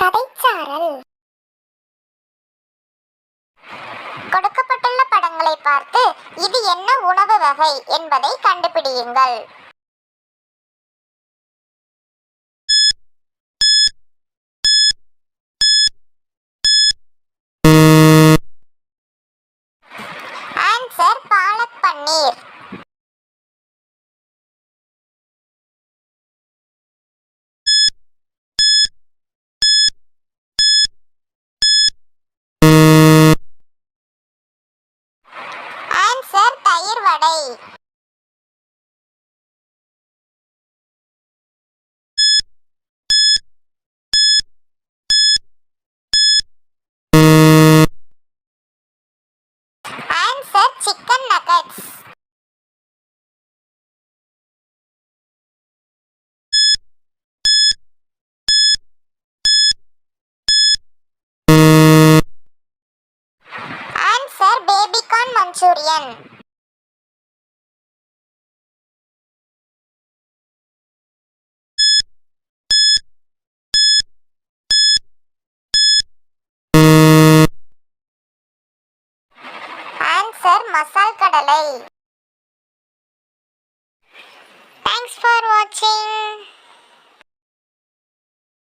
கதைச்சாரல். கொடுக்கப்பட்டுள்ள படங்களை பார்த்து இது என்ன உணவு வகை என்பதை கண்டுபிடியுங்கள். Answer palak paneer thayir vadai answer chicken nuggets answer baby corn Manchurian answer masal kadalai.